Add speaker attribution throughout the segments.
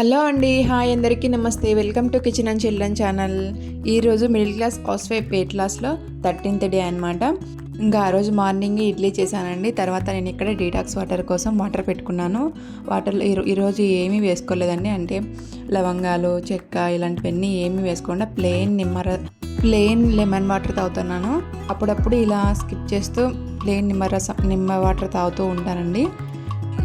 Speaker 1: Hello అండి hi అందరికీ నమస్తే. Welcome to kitchen and children channel. ఈరోజు middle class housewife weight లాస్లో థర్టీన్త్ డే అనమాట ఇంకా ఆ రోజు మార్నింగ్ ఇడ్లీ చేశానండి. తర్వాత నేను ఇక్కడ డీటాక్స్ వాటర్ కోసం వాటర్ పెట్టుకున్నాను. వాటర్లో ఈరో- ఈరోజు ఏమీ వేసుకోలేదండి. అంటే లవంగాలు చెక్క ఇలాంటివన్నీ ఏమీ వేసుకోకుండా ప్లెయిన్ నిమ్మర ప్లెయిన్ లెమన్ వాటర్ తాగుతున్నాను. అప్పుడప్పుడు ఇలా స్కిప్ చేస్తూ ప్లెయిన్ నిమ్మరసం నిమ్మ వాటర్ తాగుతూ ఉంటానండి.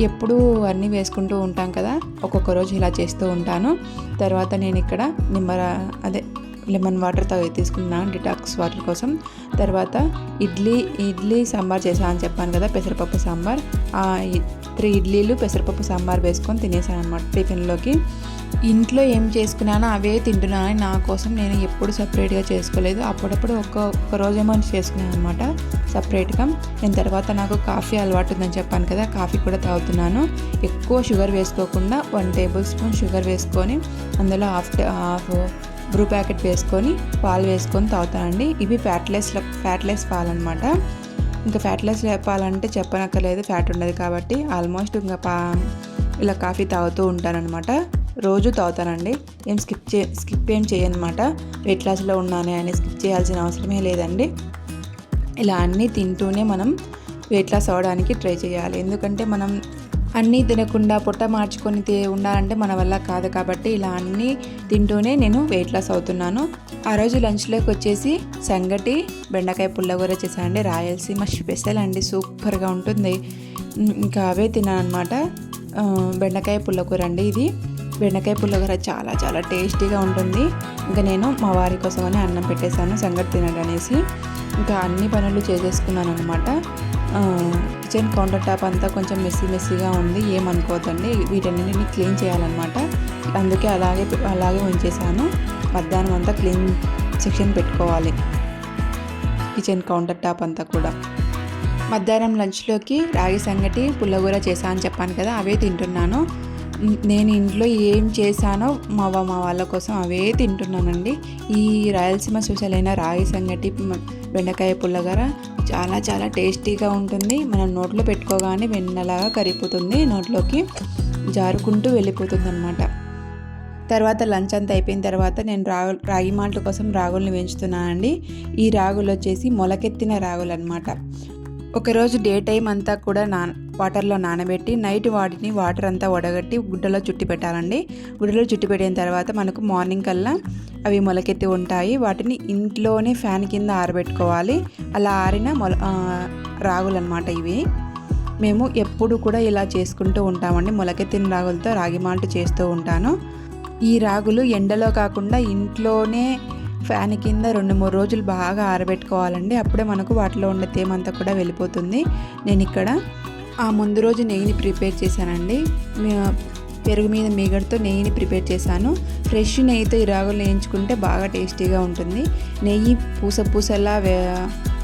Speaker 1: ఎప్పుడూ అన్నీ వేసుకుంటూ ఉంటాం కదా. ఒక్కొక్క రోజు ఇలా చేస్తూ ఉంటాను. తర్వాత నేను ఇక్కడ నిమ్మర అదే లెమన్ వాటర్ తాగి తీసుకున్నాను డిటాక్స్ వాటర్ కోసం. తర్వాత ఇడ్లీ ఇడ్లీ సాంబార్ చేసా అని చెప్పాను కదా పెసరపప్పు సాంబార్. ఆ త్రీ ఇడ్లీలు పెసరపప్పు సాంబార్ వేసుకొని తినేసాను అనమాట టిఫిన్లోకి. ఇంట్లో ఏం చేసుకున్నానో అవే తింటున్నాను. నా కోసం నేను ఎప్పుడు సపరేట్గా చేసుకోలేదు. అప్పుడప్పుడు ఒక్క ఒక్క రోజేమో చేసుకున్నాను అనమాట సపరేట్గా నేను తర్వాత నాకు కాఫీ అలవాటు ఉందని చెప్పాను కదా కాఫీ కూడా తాగుతున్నాను. ఎక్కువ షుగర్ వేసుకోకుండా వన్ టేబుల్ స్పూన్ షుగర్ వేసుకొని అందులో హాఫ్ హాఫ్ బ్రూ ప్యాకెట్ వేసుకొని పాలు వేసుకొని తాగుతానండి ఇవి ఫ్యాట్లెస్ ఫ్యాట్లెస్ పాలు అనమాట ఇంకా ఫ్యాట్లెస్ పాలంటే చెప్పనక్కర్లేదు ఫ్యాట్ ఉండదు కాబట్టి ఆల్మోస్ట్ ఇంకా పా ఇలా కాఫీ తాగుతూ ఉంటానన్నమాట. రోజు తాగుతానండి. ఏం స్కిప్ చే స్కిప్ ఏం చేయనమాట. వెయిట్ లాస్లో ఉన్నానే అని స్కిప్ చేయాల్సిన అవసరమే లేదండి. ఇలా అన్నీ తింటూనే మనం వెయిట్ లాస్ అవ్వడానికి ట్రై చేయాలి. ఎందుకంటే మనం అన్నీ తినకుండా పొట్ట మార్చుకొని తి- ఉండాలంటే మన వల్ల కాదు కాబట్టి ఇలా అన్నీ తింటూనే నేను వెయిట్ లాస్ అవుతున్నాను. ఆ రోజు లంచ్లోకి వచ్చేసి సంగటి బెండకాయ పుల్లగూర చేశానండి. రాయలసీమ స్పెషల్ అండి. సూపర్గా ఉంటుంది. ఇంకా అవే తిన్నాను అనమాట బెండకాయ పుల్లకూర అండి ఇది. బెండకాయ పుల్లగూర చాలా చాలా టేస్టీగా ఉంటుంది. ఇంకా నేను మా వారి కోసమని అన్నం పెట్టేశాను సంగటి తినడనేసి ఇంకా అన్ని పనులు చేసేసుకున్నాను అనమాట కిచెన్ కౌంటర్ టాప్ అంతా కొంచెం మెస్సీ మెస్సీగా ఉంది ఏమనుకోవద్దండి. వీటన్నిటిని క్లీన్ చేయాలన్నమాట. అందుకే అలాగే అలాగే ఉంచేసాను మధ్యాహ్నం అంతా క్లీన్ సెక్షన్ పెట్టుకోవాలి. కిచెన్ కౌంటర్ టాప్ అంతా కూడా. మధ్యాహ్నం లంచ్లోకి రాగి సంగటి పుల్లగూర చేశా అని చెప్పాను కదా అవే తింటున్నాను. నేను ఇంట్లో ఏం చేశానో మా మా వాళ్ళ కోసం అవే తింటున్నానండి. ఈ రాయలసీమ స్పెషల్ అయిన రాగి సంగటి బెండకాయ పుల్లగర చాలా చాలా టేస్టీగా ఉంటుంది. మనం నోట్లో పెట్టుకోగానే వెన్నలాగా కరిగిపోతుంది. నోట్లోకి జారుకుంటూ వెళ్ళిపోతుంది అనమాట తర్వాత లంచ్ అంతా అయిపోయిన తర్వాత నేను రాగు రాగి మాల్ట్ కోసం రాగుల్ని పెంచుతున్నానండి ఈ రాగులు వచ్చేసి మొలకెత్తిన రాగులు అనమాట ఒకరోజు డే టైం అంతా కూడా నా వాటర్లో నానబెట్టి నైట్ వాటిని వాటర్ అంతా వడగట్టి గుడ్డలో చుట్టి పెట్టాలండి. గుడ్డలో చుట్టి పెట్టిన తర్వాత మనకు మార్నింగ్ కల్లా అవి మొలకెత్తి ఉంటాయి. వాటిని ఇంట్లోనే ఫ్యాన్ కింద ఆరబెట్టుకోవాలి. అలా ఆరిన మొల రాగులు అనమాట ఇవి. మేము ఎప్పుడు కూడా ఇలా చేసుకుంటూ ఉంటామండి. మొలకెత్తిన రాగులతో రాగి మాల్ట్ చేస్తూ ఉంటాను. ఈ రాగులు ఎండలో కాకుండా ఇంట్లోనే ఫ్యాన్ కింద రెండు మూడు రోజులు బాగా ఆరబెట్టుకోవాలండి. అప్పుడే మనకు వాటిలో ఉండే తేమంతా కూడా వెళ్ళిపోతుంది. నేను ఇక్కడ ఆ ముందు రోజు నెయ్యిని ప్రిపేర్ చేశానండి. పెరుగు మీద మీగడతో నెయ్యిని ప్రిపేర్ చేశాను. ఫ్రెష్ నెయ్యితో ఈ రాగులు వేయించుకుంటే బాగా టేస్టీగా ఉంటుంది. నెయ్యి పూస పూసలా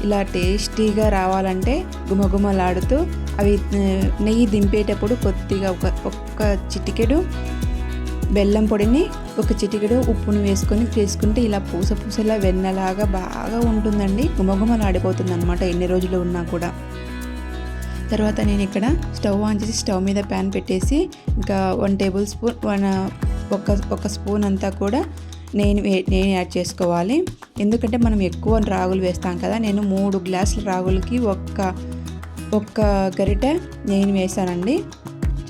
Speaker 1: ఇలా టేస్టీగా రావాలంటే గుమగుమలాడుతూ అవి నెయ్యి దింపేటప్పుడు కొద్దిగా ఒక ఒక్క చిటికెడు బెల్లం పొడిని ఒక చిటికెడు ఉప్పును వేసుకొని చేసుకుంటే ఇలా పూస పూసలా వెన్నలాగా బాగా ఉంటుందండి. గుమగుమలాడిపోతుంది అనమాట ఎన్ని రోజులు ఉన్నా కూడా. తర్వాత నేను ఇక్కడ స్టవ్ ఆన్ చేసి స్టవ్ మీద ప్యాన్ పెట్టేసి ఇంకా వన్ టేబుల్ స్పూన్ వన్ ఒక ఒక స్పూన్ అంతా కూడా నేను వే- నేను యాడ్ చేసుకోవాలి. ఎందుకంటే మనం ఎక్కువ రాగులు వేస్తాం కదా నేను మూడు గ్లాసుల రాగులకి ఒక్క ఒక్క గరిటె నేను వేసానండి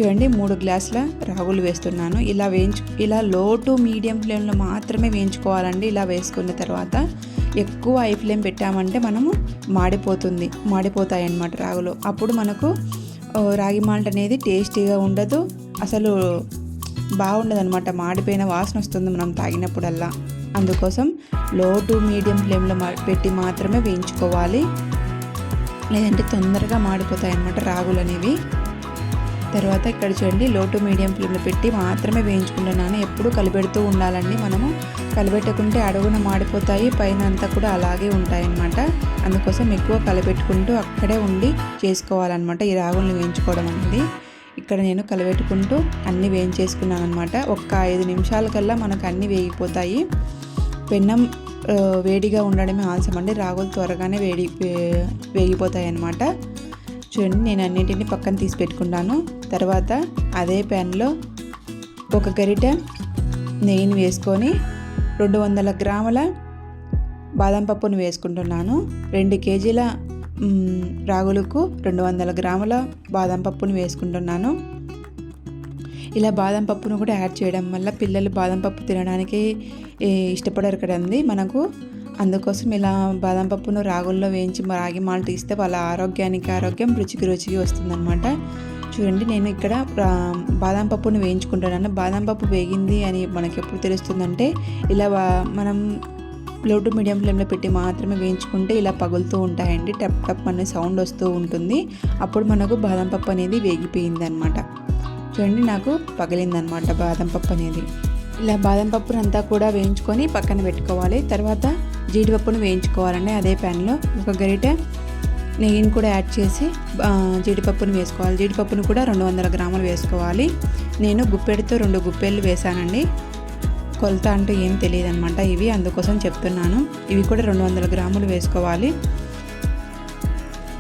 Speaker 1: చూడండి మూడు గ్లాసుల రాగులు వేస్తున్నాను. ఇలా వేయించు ఇలా లో టు మీడియం ఫ్లేమ్లో మాత్రమే వేయించుకోవాలండి ఇలా వేసుకున్న తర్వాత. ఎక్కువ ఐ ఫ్లేమ్ పెట్టామంటే మనము మాడిపోతుంది మాడిపోతాయి అన్నమాట రాగులు. అప్పుడు మనకు రాగి మాల్ట్ అనేది టేస్టీగా ఉండదు అసలు బాగుండదు అనమాట మాడిపోయిన వాసన వస్తుంది మనం తాగినప్పుడల్లా. అందుకోసం లో టు మీడియం ఫ్లేమ్లో మా పెట్టి మాత్రమే వేయించుకోవాలి. లేదంటే తొందరగా మాడిపోతాయి అన్నమాట రాగులు అనేవి. తర్వాత ఇక్కడ చూడండి లో టు మీడియం ఫ్లేమ్లో పెట్టి మాత్రమే వేయించుకుంటున్నాను. ఎప్పుడు కలిపెడుతూ ఉండాలండి మనము. కలిపెట్టకుంటే అడుగున మాడిపోతాయి పైన అంతా కూడా అలాగే ఉంటాయన్నమాట. అందుకోసం ఎక్కువ కలిపెట్టుకుంటూ అక్కడే ఉండి చేసుకోవాలన్నమాట ఈ రాగుల్ని వేయించుకోవడం అనేది. ఇక్కడ నేను కలిపెట్టుకుంటూ అన్నీ వేయించేసుకున్నాను అనమాట ఒక్క ఐదు నిమిషాల కల్లా మనకు అన్నీ వేగిపోతాయి. పెన్నం వేడిగా ఉండడమే ఆలస్యం అండి. రాగులు త్వరగానే వేడి వేగిపోతాయి అన్నమాట చూడండి నేను అన్నింటిని పక్కన తీసి పెట్టుకున్నాను. తర్వాత అదే ప్యాన్లో ఒక గరిటె నెయ్యిని వేసుకొని రెండు వందల గ్రాముల బాదం పప్పును వేసుకుంటున్నాను. రెండు కేజీల రాగులకు రెండు వందల గ్రాముల బాదం పప్పును వేసుకుంటున్నాను. ఇలా బాదం పప్పును కూడా యాడ్ చేయడం వల్ల పిల్లలు బాదం పప్పు తినడానికి ఇష్టపడరు కదండి మనకు. అందుకోసం ఇలా బాదం పప్పును రాగుల్లో వేయించి రాగి మాల్ట్ ఇస్తే వాళ్ళ ఆరోగ్యానికి ఆరోగ్యం రుచికి రుచికి వస్తుందన్నమాట. చూడండి నేను ఇక్కడ బాదం పప్పును వేయించుకుంటున్నాను. బాదం పప్పు వేగింది అని మనకి ఎప్పుడు తెలుస్తుందంటే ఇలా మనం లో టు మీడియం ఫ్లేమ్లో పెట్టి మాత్రమే వేయించుకుంటే ఇలా పగులుతూ ఉంటాయండి. టప్ టప్ అనే సౌండ్ వస్తూ ఉంటుంది. అప్పుడు మనకు బాదం పప్పు అనేది వేగిపోయింది అనమాట చూడండి నాకు పగిలిందనమాట బాదం పప్పు అనేది. ఇలా బాదం పప్పును అంతా కూడా వేయించుకొని పక్కన పెట్టుకోవాలి. తర్వాత జీడిపప్పును వేయించుకోవాలండి అదే ప్యాన్లో. ఒక గరిటె నెయ్యిని కూడా యాడ్ చేసి జీడిపప్పును వేసుకోవాలి. జీడిపప్పును కూడా రెండు వందల గ్రాములు వేసుకోవాలి. నేను గుప్పెడితో రెండు గుప్పెళ్ళు వేసానండి కొలత అంటూ ఏం తెలియదు అనమాట ఇవి అందుకోసం చెప్తున్నాను. ఇవి కూడా రెండు వందల గ్రాములు వేసుకోవాలి.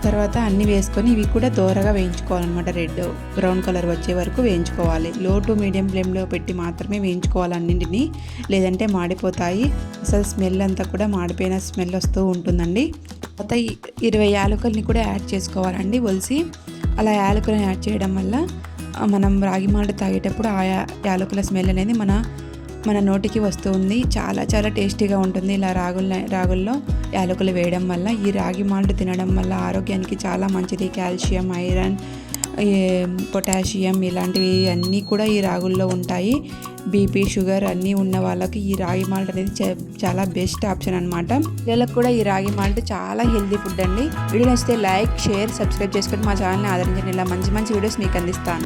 Speaker 1: తర్వాత అన్నీ వేసుకొని ఇవి కూడా దోరగా వేయించుకోవాలన్నమాట. రెడ్ బ్రౌన్ కలర్ వచ్చే వరకు వేయించుకోవాలి. లో టు మీడియం ఫ్లేమ్లో పెట్టి మాత్రమే వేయించుకోవాలి అన్నింటినీ. లేదంటే మాడిపోతాయి. అసలు స్మెల్ అంతా కూడా మాడిపోయిన స్మెల్ వస్తూ ఉంటుందండి. తర్వాత ఇరవై యాలకుల్ని కూడా యాడ్ చేసుకోవాలండి ఒలిసి. అలా యాలకులను యాడ్ చేయడం వల్ల మనం రాగి మాల్ట్ తాగేటప్పుడు ఆ యా- యాలకుల స్మెల్ అనేది మన మన నోటికి వస్తుంది చాలా చాలా టేస్టీగా ఉంటుంది ఇలా రాగుల రాగుల్లో యాలకులు వేయడం వల్ల. ఈ రాగి మాల్ట్ తినడం వల్ల ఆరోగ్యానికి చాలా మంచిది. కాల్షియం ఐరన్ పొటాషియం ఇలాంటివి అన్నీ కూడా ఈ రాగుల్లో ఉంటాయి. బీపీ షుగర్ అన్నీ ఉన్న వాళ్ళకి ఈ రాగి మాల్ట్ అనేది చాలా బెస్ట్ ఆప్షన్ అనమాట పిల్లలకు కూడా ఈ రాగి మాల్ట్ చాలా హెల్దీ ఫుడ్ అండి. వీడియో నచ్చితే లైక్ షేర్ సబ్స్క్రైబ్ చేసుకొని మా ఛానల్ని ఆదరించండి. ఇలా మంచి మంచి వీడియోస్ మీకు అందిస్తాను.